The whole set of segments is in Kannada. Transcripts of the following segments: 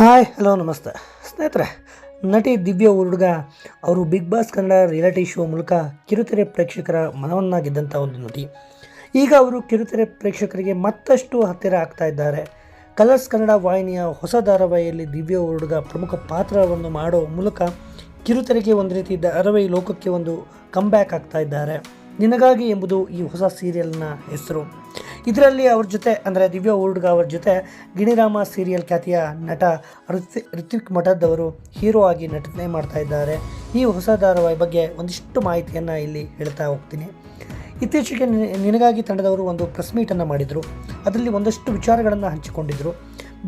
ಹಾಯ್, ಹಲೋ, ನಮಸ್ತೆ. ಸ್ನೇಹಿತರೆ, ನಟಿ ದಿವ್ಯ ಹುಡುಗ ಅವರು Big Boss Kannada reality show ಮೂಲಕ ಕಿರುತೆರೆ ಪ್ರೇಕ್ಷಕರ ಮನವನ್ನಾಗಿದ್ದಂಥ ಒಂದು ನಟಿ. ಈಗ ಅವರು ಕಿರುತೆರೆ ಪ್ರೇಕ್ಷಕರಿಗೆ ಮತ್ತಷ್ಟು ಹತ್ತಿರ ಆಗ್ತಾ ಇದ್ದಾರೆ. ಕಲರ್ಸ್ ಕನ್ನಡ ವಾಹಿನಿಯ ಹೊಸ ಧಾರಾವಾಹಿಯಲ್ಲಿ ದಿವ್ಯ ಹುಡುಗ ಪ್ರಮುಖ ಪಾತ್ರವನ್ನು ಮಾಡೋ ಮೂಲಕ ಕಿರುತೆರೆಗೆ ಒಂದು ರೀತಿ ಧಾರಾವಾಹಿ ಲೋಕಕ್ಕೆ ಒಂದು ಕಮ್ಬ್ಯಾಕ್ ಆಗ್ತಾ ಇದ್ದಾರೆ. ನಿನಗಾಗಿ ಎಂಬುದು ಈ ಹೊಸ ಸೀರಿಯಲ್ನ ಹೆಸರು. ಇದರಲ್ಲಿ ಅವ್ರ ಜೊತೆ, ಅಂದರೆ ದಿವ್ಯ ಹುಡುಗ ಅವ್ರ ಜೊತೆ ಗಿಣಿರಾಮ ಸೀರಿಯಲ್ ಖ್ಯಾತಿಯ ನಟ ಋತ್ ಋತ್ವಿಕ್ ಮಠದ್ ಅವರು ಹೀರೋ ಆಗಿ ನಟನೆ ಮಾಡ್ತಾ ಇದ್ದಾರೆ. ಈ ಹೊಸ ಧಾರಾವಾಹಿ ಬಗ್ಗೆ ಒಂದಿಷ್ಟು ಮಾಹಿತಿಯನ್ನು ಇಲ್ಲಿ ಹೇಳ್ತಾ ಹೋಗ್ತೀನಿ. ಇತ್ತೀಚೆಗೆ ನಿನಗಾಗಿ ತಂಡದವರು ಒಂದು ಪ್ರೆಸ್ ಮೀಟನ್ನು ಮಾಡಿದರು. ಅದರಲ್ಲಿ ಒಂದಷ್ಟು ವಿಚಾರಗಳನ್ನು ಹಂಚಿಕೊಂಡಿದ್ದರು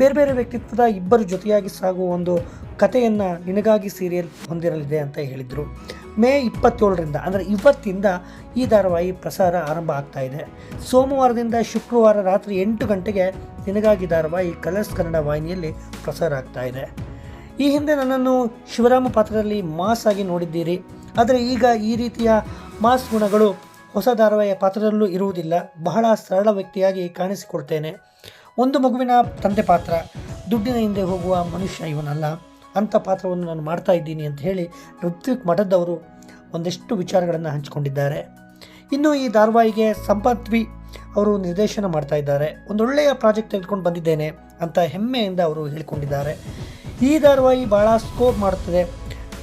ಬೇರೆ ಬೇರೆ ವ್ಯಕ್ತಿತ್ವದ ಇಬ್ಬರು ಜೊತೆಯಾಗಿ ಸಾಗುವ ಒಂದು ಕಥೆಯನ್ನು ನಿನಗಾಗಿ ಸೀರಿಯಲ್ ಹೊಂದಿರಲಿದೆ ಅಂತ ಹೇಳಿದರು. ಮೇ ಇಪ್ಪತ್ತೇಳರಿಂದ, ಅಂದರೆ ಇವತ್ತಿಂದ ಈ ಧಾರಾವಾಹಿ ಪ್ರಸಾರ ಆರಂಭ ಆಗ್ತಾ ಇದೆ. ಸೋಮವಾರದಿಂದ ಶುಕ್ರವಾರ ರಾತ್ರಿ ಎಂಟು ಗಂಟೆಗೆ ನಿನಗಾಗಿ ಧಾರಾವಾಹಿ ಕಲರ್ಸ್ ಕನ್ನಡ ವಾಹಿನಿಯಲ್ಲಿ ಪ್ರಸಾರ ಆಗ್ತಾ ಇದೆ. ಈ ಹಿಂದೆ ನನ್ನನ್ನು ಶಿವರಾಮ ಪಾತ್ರದಲ್ಲಿ ಮಾಸ್ ಆಗಿ ನೋಡಿದ್ದೀರಿ. ಆದರೆ ಈಗ ಈ ರೀತಿಯ ಮಾಸ್ ಗುಣಗಳು ಹೊಸ ಧಾರಾವಾಹಿಯ ಪಾತ್ರದಲ್ಲೂ ಇರುವುದಿಲ್ಲ. ಬಹಳ ಸರಳ ವ್ಯಕ್ತಿಯಾಗಿ ಕಾಣಿಸಿಕೊಳ್ತೇನೆ. ಒಂದು ಮಗುವಿನ ತಂದೆ ಪಾತ್ರ, ದುಡ್ಡಿನ ಹಿಂದೆ ಹೋಗುವ ಮನುಷ್ಯ ಇವನಲ್ಲ. ಅಂಥ ಪಾತ್ರವನ್ನು ನಾನು ಮಾಡ್ತಾ ಇದ್ದೀನಿ ಅಂತ ಹೇಳಿ ಋತ್ವಿಕ್ ಮಠದವರು ಒಂದಷ್ಟು ವಿಚಾರಗಳನ್ನು ಹಂಚಿಕೊಂಡಿದ್ದಾರೆ. ಇನ್ನು ಈ ಧಾರಾವಾಹಿಗೆ ಸಂಪತ್ವಿ ಅವರು ನಿರ್ದೇಶನ ಮಾಡ್ತಾ ಇದ್ದಾರೆ. ಒಂದೊಳ್ಳೆಯ ಪ್ರಾಜೆಕ್ಟ್ ತೆಗೆದುಕೊಂಡು ಬಂದಿದ್ದೇನೆ ಅಂತ ಹೆಮ್ಮೆಯಿಂದ ಅವರು ಹೇಳಿಕೊಂಡಿದ್ದಾರೆ. ಈ ಧಾರಾವಾಹಿ ಭಾಳ ಸ್ಕೋಪ್ ಮಾಡುತ್ತದೆ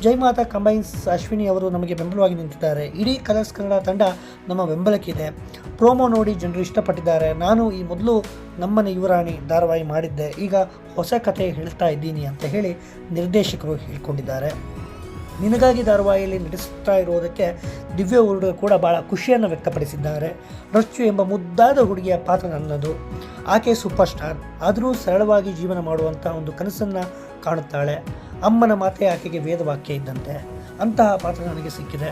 ಜೈಮಾತಾ ಕಂಬೈನ್ಸ್ ಅಶ್ವಿನಿ ಅವರು ನಮಗೆ ಬೆಂಬಲವಾಗಿ ನಿಂತಿದ್ದಾರೆ. ಇಡೀ ಕಲರ್ಸ್ ಕನ್ನಡ ತಂಡ ನಮ್ಮ ಬೆಂಬಲಕ್ಕಿದೆ ಪ್ರೋಮೋ ನೋಡಿ ಜನರು ಇಷ್ಟಪಟ್ಟಿದ್ದಾರೆ. ನಾನು ಈ ಮೊದಲು ನಮ್ಮನೆ ಯುವರಾಣಿ ಧಾರಾವಾಹಿ ಮಾಡಿದ್ದೆ. ಈಗ ಹೊಸ ಕಥೆ ಹೇಳ್ತಾ ಇದ್ದೀನಿ ಅಂತ ಹೇಳಿ ನಿರ್ದೇಶಕರು ಹೇಳಿಕೊಂಡಿದ್ದಾರೆ. ನಿನಗಾಗಿ ಧಾರಾವಾಹಿಯಲ್ಲಿ ನಟಿಸ್ತಾ ಇರುವುದಕ್ಕೆ ದಿವ್ಯ ಹುಡುಗರು ಕೂಡ ಭಾಳ ಖುಷಿಯನ್ನು ವ್ಯಕ್ತಪಡಿಸಿದ್ದಾರೆ. ರಚ್ಚು ಎಂಬ ಮುದ್ದಾದ ಹುಡುಗಿಯ ಪಾತ್ರ ನನ್ನದು. ಆಕೆ ಸೂಪರ್ ಸ್ಟಾರ್. ಆದರೂ ಸರಳವಾಗಿ ಜೀವನ ಮಾಡುವಂಥ ಒಂದು ಕನಸನ್ನು ಕಾಣುತ್ತಾಳೆ. ಅಮ್ಮನ ಮಾತೆ ಆಕೆಗೆ ವೇದವಾಕ್ಯ ಇದ್ದಂತೆ. ಅಂತಹ ಪಾತ್ರ ನನಗೆ ಸಿಕ್ಕಿದೆ.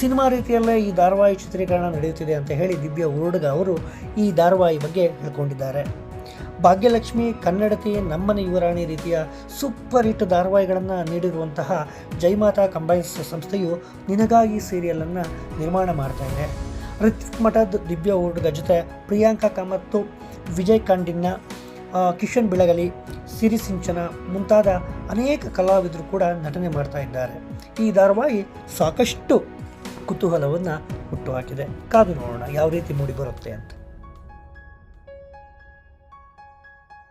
ಸಿನಿಮಾ ರೀತಿಯಲ್ಲೇ ಈ ಧಾರಾವಾಹಿ ಚಿತ್ರೀಕರಣ ನಡೆಯುತ್ತಿದೆ ಅಂತ ಹೇಳಿ ದಿವ್ಯ ಉರುಡುಗ ಅವರು ಈ ಧಾರಾವಾಹಿ ಬಗ್ಗೆ ಹೇಳ್ಕೊಂಡಿದ್ದಾರೆ. ಭಾಗ್ಯಲಕ್ಷ್ಮಿ, ಕನ್ನಡತಿ, ನಮ್ಮನ ಯುವರಾಣಿ ರೀತಿಯ ಸೂಪರ್ ಹಿಟ್ ಧಾರಾವಾಹಿಗಳನ್ನು ನೀಡಿರುವಂತಹ ಜೈಮಾತಾ ಕಂಬೈನ್ಸ್ ಸಂಸ್ಥೆಯು ನಿನಗಾಗಿ ಸೀರಿಯಲನ್ನು ನಿರ್ಮಾಣ ಮಾಡ್ತಾ ಇದೆ. ಋತ್ವಿಕ್ ಮಠದ್ ದಿವ್ಯ ಹುಡುಗ ಜೊತೆ ಪ್ರಿಯಾಂಕಾ ಕಾಮತ್ತು ವಿಜಯ್ ಕಾಂಡಿನ್ನ ಕಿಶನ್ ಬೆಳಗಲಿ ಸಿರಿ ಸಿಂಚನ ಮುಂತಾದ ಅನೇಕ ಕಲಾವಿದರು ಕೂಡ ನಟನೆ ಮಾಡ್ತಾ ಇದ್ದಾರೆ. ಈ ಧಾರಾವಾಹಿ ಸಾಕಷ್ಟು ಕುತೂಹಲವನ್ನು ಹುಟ್ಟುಹಾಕಿದೆ ಕಾದು ನೋಡೋಣ, ಯಾವ ರೀತಿ ಮೂಡಿ ಬರುತ್ತೆ ಅಂತ.